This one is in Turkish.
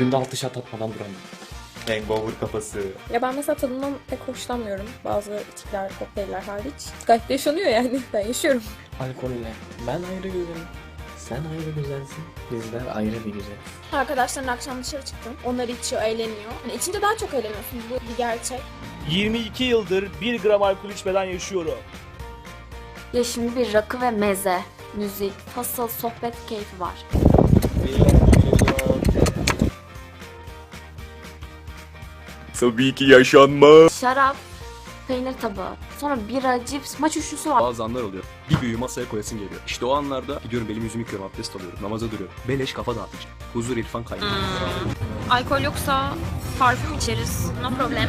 Günde 6 şat atmadan duramam. Hangover kafası. Ya ben mesela tadından pek hoşlanmıyorum. Bazı içkiler, kokteyller hariç. Gayet de yaşanıyor yani. Ben yaşıyorum. Alkolle. Ben ayrı güzelim. Sen ayrı güzelsin. Bizler ayrı bir güzel. Arkadaşların akşam dışarı çıktım. Onlar içiyor, eğleniyor. Hani içince daha çok eğleniyorsun. Bu bir gerçek. 22 yıldır 1 gram alkol içmeden yaşıyorum. Ya şimdi bir rakı ve meze, müzik, fasıl, sohbet keyfi var. Tabii ki yaşanmaz. Şarap, peynir tabağı, sonra bira, cips, maç üçlüsü var. Bazı anlar oluyor. Bir büyüğü masaya koyasın geliyor. İşte o anlarda gidiyorum elimi yüzümü yıkıyorum, abdest alıyorum, namaza duruyorum. Beleş kafa dağıtıcı. Huzur irfan kaynağı. Alkol yoksa parfüm içeriz. No problem.